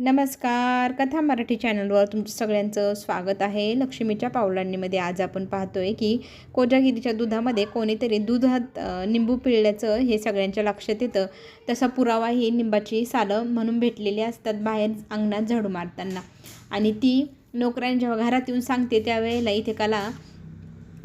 नमस्कार. कथा मराठी चॅनलवर तुमचं सगळ्यांचं स्वागत आहे. लक्ष्मीच्या पावलांनीमध्ये आज आपण पाहतोय की कोजागिरीच्या दुधामध्ये कोणीतरी दुधात निंबू पिळल्याचं हे सगळ्यांच्या लक्षात येतं. तसा पुरावा ही निंबाची सालं म्हणून भेटलेली असतात बाहेर अंगणात झाडू मारताना. आणि ती नोकऱ्यांच्या जेव्हा घरात येऊन सांगते त्यावेळेला इथे कला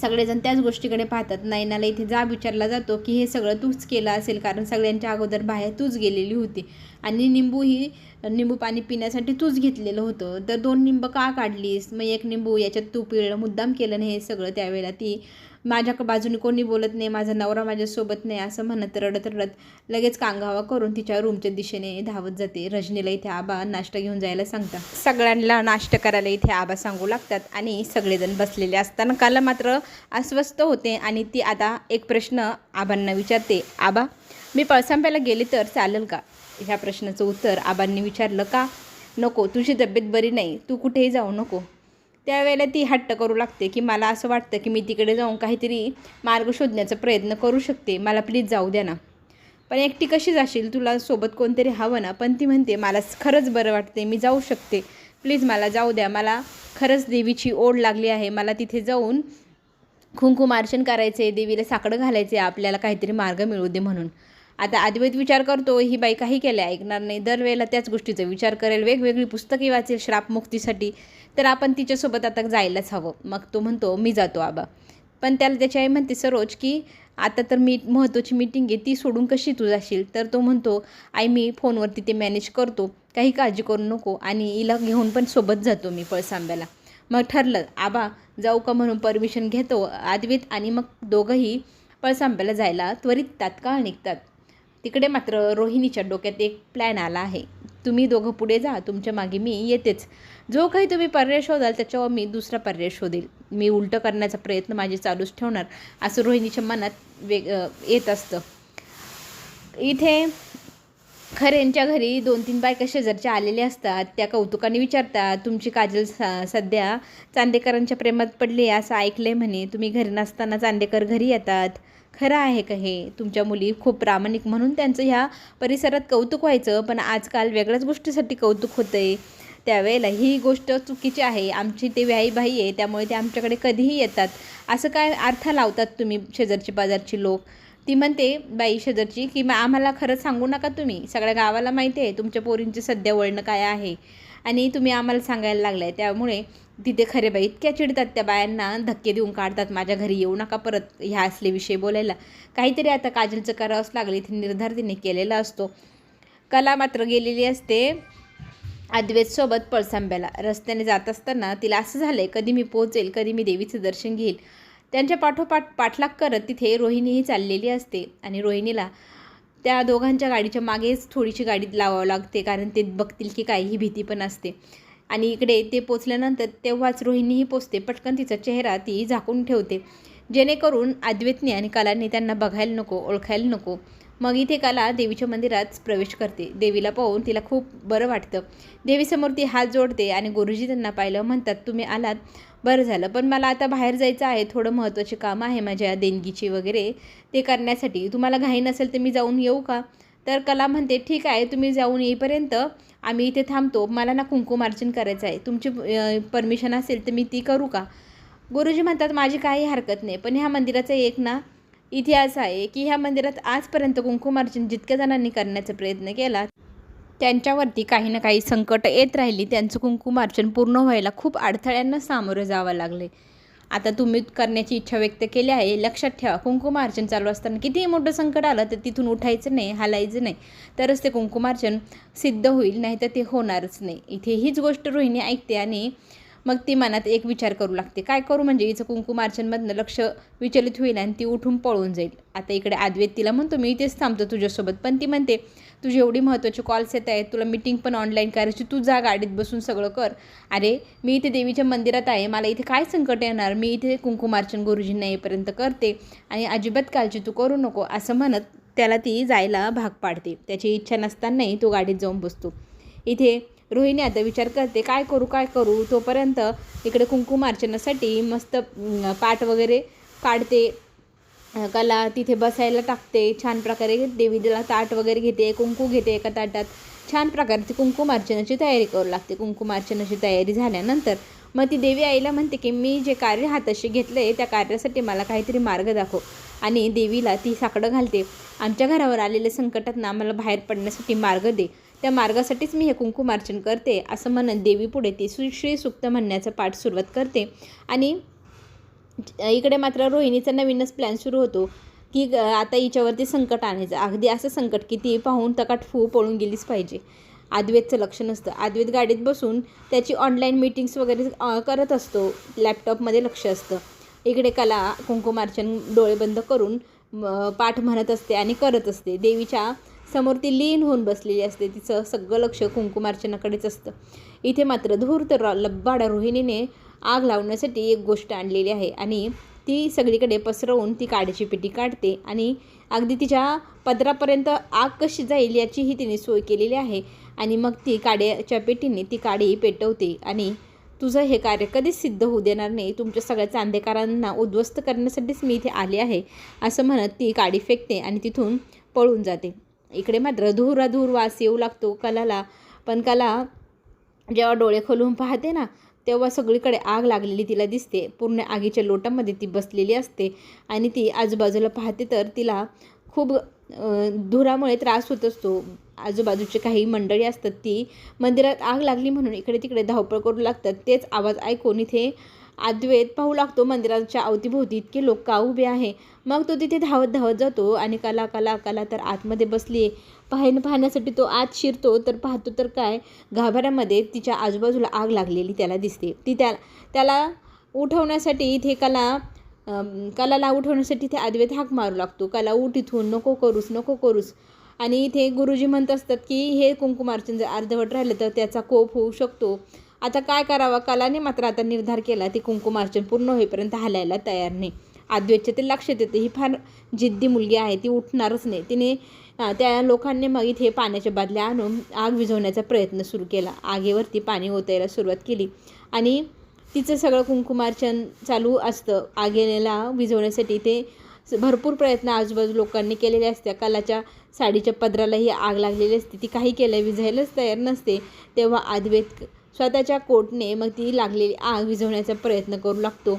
सगळेजण त्याच गोष्टीकडे पाहतात. नयनाला इथे जा विचारला जातो की हे सगळं तूच केलं असेल कारण सगळ्यांच्या अगोदर बाहेर तूच गेलेली होती. आणि निंबू ही निंबू पाणी पिण्यासाठी तूच घेतलेलं होतं. तर दोन निंब का काढलीस? मग एक निंबू याच्यात तू पिळलं मुद्दाम केलं नाही हे सगळं त्यावेळेला ती माझ्या बाजूने कोणी बोलत नाही माझा नवरा माझ्यासोबत नाही असं म्हणत रडत रडत लगेच कांगावा करून तिच्या रूमच्या दिशेने धावत जाते. रजनीला इथे आबा नाश्ता घेऊन जायला सांगतात. सगळ्यांना नाश्ता करायला इथे आबा सांगू लागतात आणि सगळेजण बसलेले असताना काला मात्र अस्वस्थ होते आणि ती आता एक प्रश्न आबांना विचारते आबा मी पळसांब्याला गेले तर चालेल का? ह्या प्रश्नाचं उत्तर आबांनी विचारलं का? नको तुझी तब्येत बरी नाही तू कुठेही जाऊ नको. त्यावेळेला ती हट्ट करू लागते की मला असं वाटतं की मी तिकडे जाऊन काहीतरी मार्ग शोधण्याचा प्रयत्न करू शकते. मला प्लीज जाऊ द्या ना. पण एकटी कशी जाशील? तुला सोबत कोणतरी हवं ना. पण ती म्हणते मला खरंच बरं वाटते मी जाऊ शकते. प्लीज मला जाऊ द्या. मला खरंच देवीची ओढ लागली आहे. मला तिथे जाऊन कुंकुमार्चन करायचे देवीला साकडं घालायचे आपल्याला काहीतरी मार्ग मिळू दे म्हणून. आता अद्वैत विचार करतो ही बाई काही केल्या ऐकणार नाही. दरवेळेला त्याच गोष्टीचा विचार करेल वेगवेगळी पुस्तके वाचेल श्रापमुक्तीसाठी. तर आपण तिच्यासोबत आता जायलाच हवं. मग तो म्हणतो मी जातो आबा. पण त्याला त्याची आई म्हणते सरोज की आता तर मी महत्त्वाची मीटिंग आहे ती सोडून कशी तू जाशील? तर तो म्हणतो आई मी फोनवरती ते मॅनेज करतो. काही काळजी करू नको आणि हिला घेऊन पण सोबत जातो मी पळसांब्याला मग ठरलं आबा जाऊ का म्हणून परमिशन घेतो आदवीत आणि मग दोघंही पळसांब्याला जायला त्वरित तात्काळ निघतात. तिकडे मात्र रोहिणीच्या डोक्यात एक प्लॅन आला आहे. तुम्ही दोघं पुढे जा तुमच्या मागे मी येतेच. जो काही तुम्ही पर्याय शोधाल त्याच्यावर मी दुसरा पर्याय शोधेल. मी उलटं करण्याचा प्रयत्न माझे चालूच ठेवणार असं रोहिणीच्या मनात वेग येत असतं. इथे खऱ्यांच्या घरी दोन तीन बायका शेजारच्या आलेल्या असतात. त्या कौतुकाने विचारतात तुमची काजल सा सध्या चांदेकरांच्या प्रेमात पडली असं ऐकलं आहे म्हणे. तुम्ही घरी नसताना चांदेकर घरी येतात. खरं आहे का हे? तुमच्या मुली खूप प्रामाणिक म्हणून त्यांचं ह्या परिसरात कौतुक व्हायचं पण आजकाल वेगळ्याच गोष्टीसाठी कौतुक होतं आहे त्यावेळेला ही गोष्ट चुकीची आहे. आमची ते व्याई आहे त्यामुळे ते आमच्याकडे कधीही येतात. असं काय अर्थ लावतात तुम्ही शेजारची बाजारची लोक? ती म्हणते बाई शेजारची की मग आम्हाला खरंच सांगू नका तुम्ही. सगळ्या गावाला माहिती आहे तुमच्या पोरींचे सध्या वळणं काय आहे. आणि तुम्ही आम्हाला सांगायला लागलं आहे त्यामुळे तिथे खरे बाई इतक्या चिडतात त्या बायांना धक्के देऊन काढतात माझ्या घरी येऊ नका परत ह्या असले विषय बोलायला. काहीतरी आता काजलचं करावंच लागलं. इथे निर्धार तिने केलेला असतो. कला मात्र गेलेली असते अद्वैतसोबत पळसांब्याला. रस्त्याने जात असताना तिला असं झालं आहे कधी मी पोहोचेल कधी मी देवीचं दर्शन घेईल. त्यांच्या पाठोपाठ पाठलाग करत तिथे रोहिणीही चाललेली असते आणि रोहिणीला त्या दोघांच्या गाडीच्या मागेच थोडीशी गाडी लावावं लागते कारण ते बघतील की काही ही भीती पण असते. आणि इकडे ते पोचल्यानंतर तेव्हाच रोहिणीही पोचते. पटकन तिचा चेहरा ती झाकून ठेवते. जेणेकरून अद्वैतने आणि कलांनी त्यांना बघायला नको ओळखायला नको. मग इथे कला देवीच्या मंदिरात प्रवेश करते. देवीला पाहून तिला खूप बरं वाटतं. देवीसमोर ती हात जोडते आणि गुरुजी त्यांना पाहिलं. म्हणतात तुम्ही आलात. बरं झालं. पण मला आता बाहेर जायचं आहे थोडं महत्त्वाचे काम आहे माझ्या देणगीची वगैरे ते करण्यासाठी. तुम्हाला घाई नसेल तर मी जाऊन येऊ का? तर कला म्हणते ठीक आहे तुम्ही जाऊन येईपर्यंत आम्ही इथे थांबतो. मला ना कुंकुमार्जन करायचं आहे. तुमची परमिशन असेल तर मी ती करू का? गुरुजी म्हणतात माझी काही हरकत नाही. पण ह्या मंदिराचा एक ना इतिहास आहे की ह्या मंदिरात आजपर्यंत कुंकुमार्चन जितक्या जणांनी करण्याचा प्रयत्न केला त्यांच्यावरती काही ना काही संकट येत राहिली. त्यांचं कुंकुमार्चन पूर्ण व्हायला खूप अडथळ्यांना सामोरं जावं लागले. आता तुम्ही करण्याची इच्छा व्यक्त केली आहे. लक्षात ठेवा कुंकुमार्चन चालू असताना कितीही मोठं संकट आलं तर तिथून उठायचं नाही हालायचं नाही. तरच ते कुंकुमार्चन सिद्ध होईल नाही तर ते होणारच नाही. इथे हीच गोष्ट रोहिणी ऐकते आणि मग ती मनात एक विचार करू लागते. काय करू म्हणजे हिचं कुंकुमार्चनमधनं लक्ष विचलित होईल आणि ती उठून पळून जाईल. आता इकडे आद्वेत तिला म्हणतो मी इथेच थांबतो तुझ्यासोबत. पण ती म्हणते तुझी एवढी महत्त्वाची कॉल्स येत आहेत तुला मिटिंग पण ऑनलाईन करायची तू जा गाडीत बसून सगळं कर. अरे मी इथे देवीच्या मंदिरात आहे मला इथे काय संकट येणार? मी इथे कुंकुमार्चन गुरुजींना येईपर्यंत करते आणि अजिबात काळजी तू करू नको असं म्हणत त्याला ती जायला भाग पाडते. त्याची इच्छा नसतानाही तो गाडीत जाऊन बसतो. इथे रोहिणी आता विचार करते काय करू काय करू? तोपर्यंत इकडे कुंकुमार्चनासाठी मस्त पाठ पाट वगैरे काढते. कला तिथे बसायला टाकते. छान प्रकारे देवीला ताट वगैरे घेते कुंकू घेते एका ताटात. छान प्रकारे ती कुंकुमार्चनाची तयारी करू लागते. कुंकुमार्चनाची तयारी झाल्यानंतर मग ती देवी आईला म्हणते की मी जे कार्य हाताशी घेतलं आहे त्या कार्यासाठी मला काहीतरी मार्ग दाखव. आणि देवीला ती साकडं घालते. आमच्या घरावर आलेल्या संकटात ना आम्हाला बाहेर पडण्यासाठी मार्ग दे. त्या मार्गासाठीच मी हे कुंकुमार्चन करते असं म्हणत देवी पुढे ती श्री सुक्त म्हणण्याचा पाठ सुरुवात करते. आणि इकडे मात्र रोहिणीचा नवीनच प्लॅन सुरू होतो की ग- आता हिच्यावरती संकट आणायचं. अगदी असं संकट की ती पाहून तकाट फू पळून गेलीच पाहिजे. आद्वेतचं लक्ष नसतं. आद्वेत गाडीत बसून त्याची ऑनलाईन मीटिंग्स वगैरे करत असतो. लॅपटॉपमध्ये लक्ष असतं. इकडे कला कुंकुमार्चन डोळे बंद करून पाठ म्हणत असते आणि करत असते. देवीच्या समोर ती लीन होऊन बसलेली असते. तिचं सगळं लक्ष कुंकुमार्चनाकडेच असतं. इथे मात्र धूर्त लब्बाडा रोहिणीने आग लावण्यासाठी एक गोष्ट आणलेली आहे आणि ती सगळीकडे पसरवून ती काड्याची पिटी काढते आणि अगदी तिच्या पदरापर्यंत आग कशी जाईल याचीही तिने सोय केलेली आहे आणि मग ती काड्याच्या पेटीने ती काडी पेटवते आणि तुझं हे कार्य कधीच सिद्ध होऊ देणार नाही. तुमच्या सगळ्या चांदेकारांना उद्ध्वस्त करण्यासाठीच मी इथे आले आहे असं म्हणत ती काडी फेकते आणि तिथून पळून जाते. इकडे मात्र धूर अधूर वास येऊ लागतो कलाला. पण कला जेव्हा डोळे खोलून पाहते ना तेव्हा सगळीकडे आग लागलेली तिला दिसते. पूर्ण आगीच्या लोटामध्ये ती बसलेली असते. आणि ती आजूबाजूला पाहते तर तिला खूप धुरामुळे त्रास होत असतो. आजूबाजूची काही मंडळी असतात ती मंदिरात आग लागली म्हणून इकडे तिकडे धावपळ करू लागतात. तेच आवाज ऐकून इथे अद्वैत पाहू लागतो मंदिराच्या अवतीभोवती इतके लोक का उभे आहे? मग तो तिथे धावत धावत जातो आणि कला कला कला तर आतमध्ये बसली आहे पाहणं पाहण्यासाठी तो आत शिरतो तर पाहतो तर काय? गाभाऱ्यामध्ये तिच्या आजूबाजूला आग लागलेली त्याला दिसते. ती त्या त्याला उठवण्यासाठी इथे कला कलाला उठवण्यासाठी इथे अद्वैत हाक मारू लागतो. कला उठ इथून नको करूस नको करूस. आणि इथे गुरुजी म्हणत असतात की हे कुंकुमार्चन जर अर्धवट राहिलं तर त्याचा कोप होऊ शकतो. आता काय करावं? कलाने मात्र आता निर्धार केला ती कुंकुमार्चन पूर्ण होईपर्यंत हलायला तयार नाही. अद्वैतच्या ते लक्षात येते ही फार जिद्दी मुलगी आहे. ती उठणारच नाही. तिने त्या लोकांनी मग इथे पाण्याच्या बादल्या आणून आग विझवण्याचा प्रयत्न सुरू केला. आगीवरती पाणी ओतायला सुरुवात केली. आणि तिचं सगळं कुंकुमार्चन चालू असतं. आगेला विझवण्यासाठी ते स- भरपूर प्रयत्न आजूबाजू लोकांनी केलेले असते कलाच्या साडीच्या पदरालाही आग लागलेली असते. ती काही केलं विझायलाच तयार नसते. तेव्हा अद्वैत स्वतःच्या कोटने मग ती लागलेली आग विझवण्याचा प्रयत्न करू लागतो.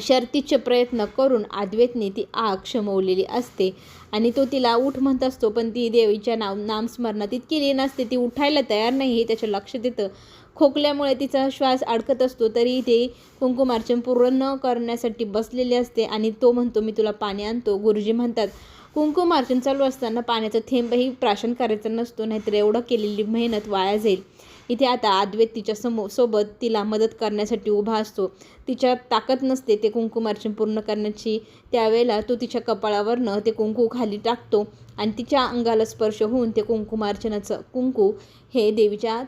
शर्तीचे प्रयत्न करून आद्वेतने ती आग शमवलेली असते आणि तो तिला उठ म्हणत असतो पण ती देवीच्या नाव नामस्मरणात इतकी लीन असते ती उठायला तयार नाही हे त्याच्या लक्षात येतं. खोकल्यामुळे तिचा श्वास अडकत असतो तरी ते कुंकुमार्चन पूर्ण न करण्यासाठी बसलेले असते आणि तो म्हणतो मी तुला पाणी आणतो. गुरुजी म्हणतात कुंकुमार्चन चालू असताना पाण्याचा थेंबही प्राशन करायचा नसतो नाहीतर एवढं केलेली मेहनत वाया जाईल. इथे आता अद्वैत तिच्या समो सोबत तिला मदत करण्यासाठी उभा असतो. तिच्या ताकद नसते ते कुंकुमार्चन पूर्ण करण्याची. त्यावेळेला तो तिच्या कपाळावरनं ते कुंकू खाली टाकतो आणि तिच्या अंगाला स्पर्श होऊन ते कुंकुमार्चनाचं कुंकू हे देवीच्या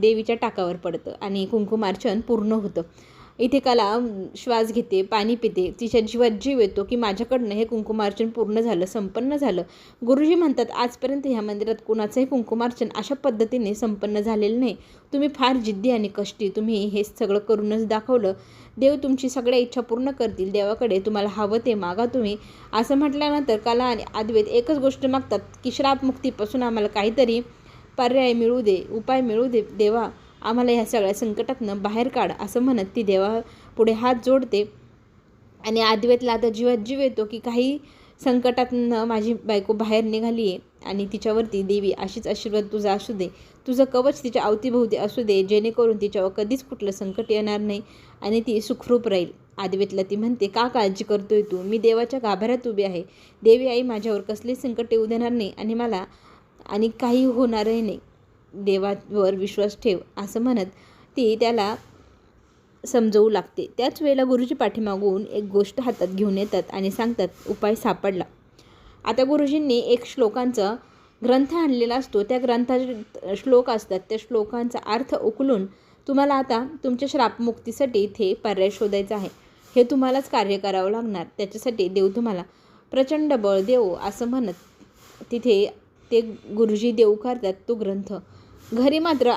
देवीच्या टाकावर पडतं आणि कुंकुमार्चन पूर्ण होतं. इथे कला श्वास घेते पाणी पिते तिच्या जीवात जीव येतो की माझ्याकडनं हे कुंकुमार्चन पूर्ण झालं संपन्न झालं. गुरुजी म्हणतात आजपर्यंत ह्या मंदिरात कुणाचंही कुंकुमार्चन अशा पद्धतीने संपन्न झालेलं नाही. तुम्ही फार जिद्दी आणि कष्टी. तुम्ही हे सगळं करूनच दाखवलं. देव तुमची सगळ्या इच्छा पूर्ण करतील. देवाकडे तुम्हाला हवं ते मागा तुम्ही. असं म्हटल्यानंतर कला आणि अद्वैत एकच गोष्ट मागतात की श्रापमुक्तीपासून आम्हाला काहीतरी पर्याय मिळू दे उपाय मिळू दे देवा. आम्हाला ह्या सगळ्या संकटातनं बाहेर काढ असं म्हणत ती देवा पुढे हात जोडते. आणि आदिवेतला आता जीवात जीव येतो की काही संकटातनं माझी बायको बाहेर निघाली आहे आणि तिच्यावरती देवी अशीच आशीर्वाद तुझा असू दे. तुझं कवच तिच्या अवतीभोवती असू दे जेणेकरून तिच्यावर कधीच कुठलं संकट येणार नाही आणि ती सुखरूप राहील. आद्वेतला ती म्हणते का काळजी करतोय तू? मी देवाच्या गाभाऱ्यात उभी आहे. देवी आई माझ्यावर कसले संकट येऊ देणार नाही आणि मला आणि काही होणारही नाही. देवावर विश्वास ठेव असं म्हणत ती त्याला समजवू लागते. त्याच वेळेला गुरुजी पाठीमागून एक गोष्ट हातात घेऊन येतात आणि सांगतात उपाय सापडला. आता गुरुजींनी एक श्लोकांचा ग्रंथ आणलेला असतो. त्या ग्रंथाचे श्लोक असतात. त्या श्लोकांचा अर्थ उकलून तुम्हाला आता तुमच्या श्रापमुक्तीसाठी इथे पर्याय शोधायचा आहे. हे तुम्हालाच कार्य करावं लागणार. त्याच्यासाठी देव तुम्हाला. प्रचंड बळ देव असं म्हणत तिथे ते गुरुजी देऊ करतात तो ग्रंथ. घरी मात्र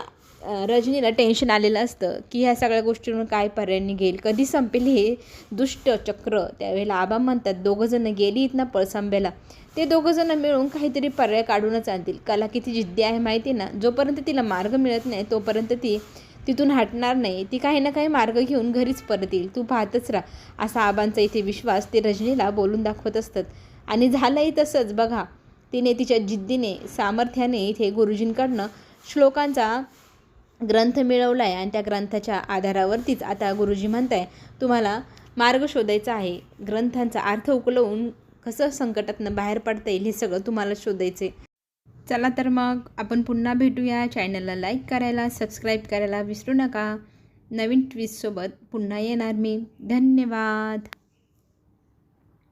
रजनीला टेन्शन आलेलं असतं की ह्या सगळ्या गोष्टींवर काय पर्याय निघेल? कधी संपेल हे दुष्ट चक्र? त्यावेळेला आबा म्हणतात दोघंजणं गेली ना पळसांब्याला. ते दोघंजणं मिळून काहीतरी पर्याय काढूनच आणतील. कला किती जिद्दी आहे माहिती आहे ना? जोपर्यंत तिला मार्ग मिळत नाही तोपर्यंत ती तिथून हटणार नाही. ती काही ना काही मार्ग घेऊन घरीच परत येईल. तू पाहतच राहा. असा आबांचा इथे विश्वास ते रजनीला बोलून दाखवत असतात. आणि झालंही तसंच. बघा तिने तिच्या जिद्दीने सामर्थ्याने इथे गुरुजींकडनं श्लोकांचा ग्रंथ मिळवला आहे आणि त्या ग्रंथाच्या आधारावरतीच आता गुरुजी म्हणताय तुम्हाला मार्ग शोधायचा आहे. ग्रंथांचा अर्थ उकलवून कसं संकटातनं बाहेर पडता येईल हे सगळं तुम्हाला शोधायचे चला तर मग आपण पुन्हा भेटूया. चॅनलला लाईक करायला सबस्क्राईब करायला विसरू नका. नवीन ट्विस्टसोबत पुन्हा येणार मी. धन्यवाद.